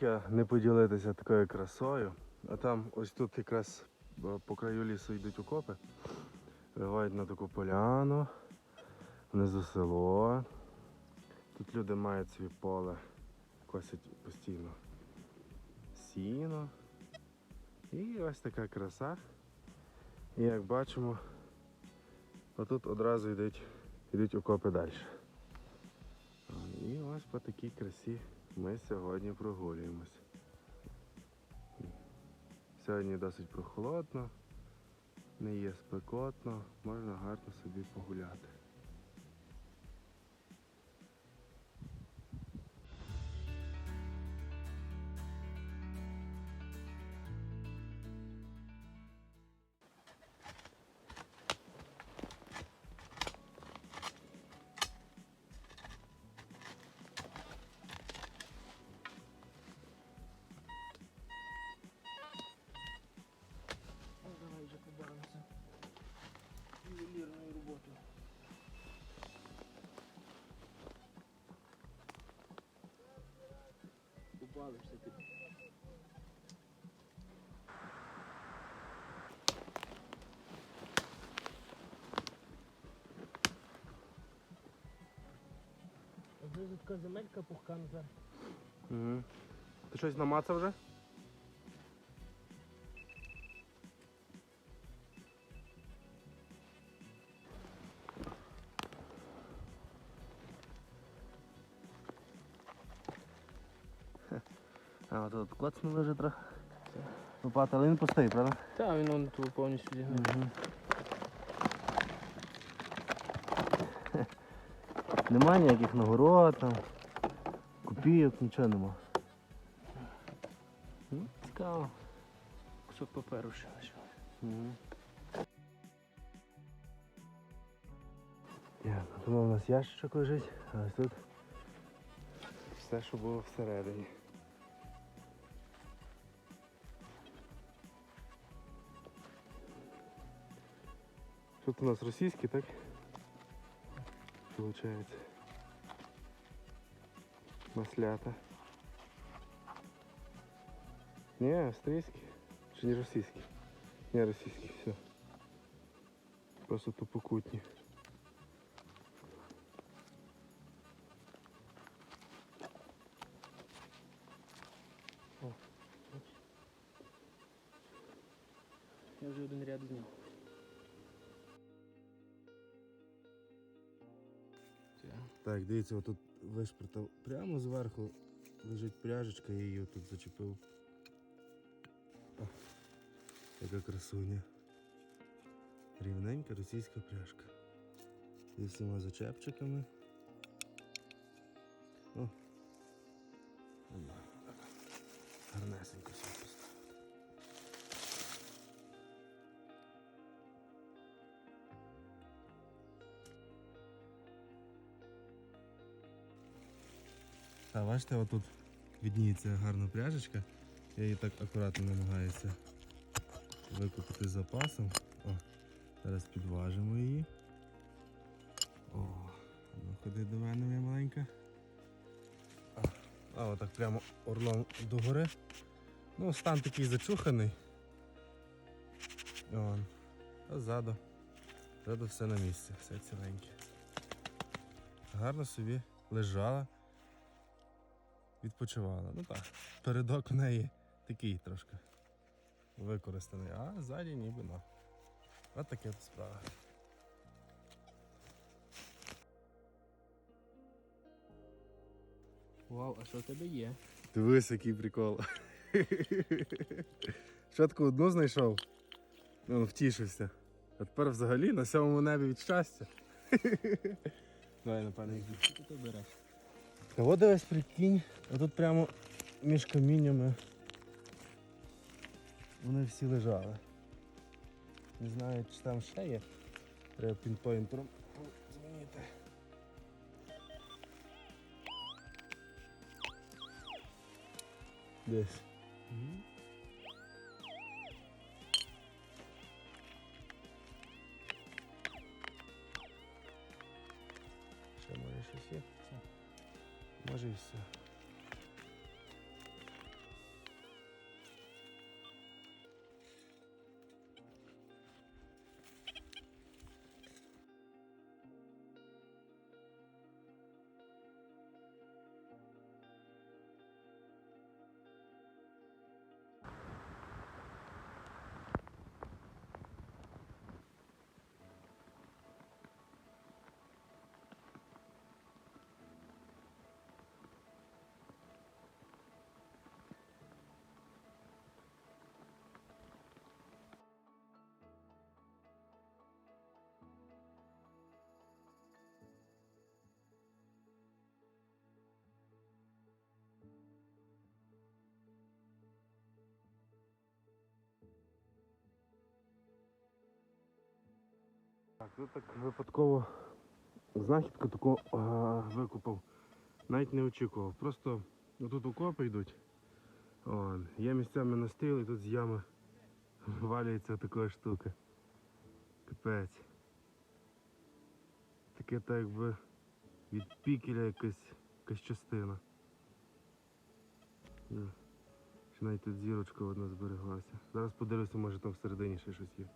Я не поділитися такою красою. А там ось тут якраз е, по краю лісу йдуть окопи. Виходять на таку поляну, внизу село. Тут люди мають свій поле, косять постійно сіно. І ось така краса. І як бачимо, отут одразу йдуть, йдуть окопи далі. І ось по такій красі ми сьогодні прогулюємось. Сьогодні досить прохолодно, не є спекотно, можна гарно собі погуляти. Побавишся ти. Вже така земелька пухка назад. Угу. Ти щось намацав вже? А от тут коцнули вже трохи. Лопата, але він пустий, правда? Так, він он тут повністю зігнув. Нема ніяких нагород там, копійок, нічого нема. Цікаво. Кусок паперу ще лишив. Угу. Тут у нас ящичок лежить, а ось тут все, що було всередині. Тут у нас російський, так? Получається. Маслята. Ні, австрійський. Чи не російський? Не російський, все. Просто тупокутні. Я вже один ряд зняв. Так, дивіться, отут вишпортав прямо зверху лежить пряжечка, я її тут зачепив. О, яка красуня. Рівненька російська пряжка. Зі всіма зачепчиками. Так, бачите, отут відніється гарна пряжечка. Я її так акуратно намагаюся викупити з запасом. О, зараз підважимо її. О, ну ходи до мене, моя маленька. А, а отак прямо орлом догори. Ну, стан такий зачуханий. Вон. А ззаду. Ззаду все на місці, все ціленьке. Гарно собі лежала відпочивала. Ну так, передок у неї такий трошки використаний, а ззаді ніби на. От таке от справа. Вау, а що в тебе є? Дивись, який прикол. Спочатку одну знайшов, ну, втішився. А тепер взагалі на сьомому небі від щастя. Давай, напевно, їх ти тут береш? Та от дивись прикинь, а тут прямо між каміннями вони всі лежали. Не знаю, чи там ще є. Треба пінпойнтером змінити. Десь. Ще може щось є? Може. Так, тут так випадково знахідку таку а, викупав. Навіть не очікував. Просто тут окопи йдуть. О, є місцями настил і тут з ями валюється така штука. Капець. Таке так якби від пікеля якась, якась частина. Ну, Ще навіть тут зірочка одна збереглася. Зараз подивлюся, може там всередині ще щось є.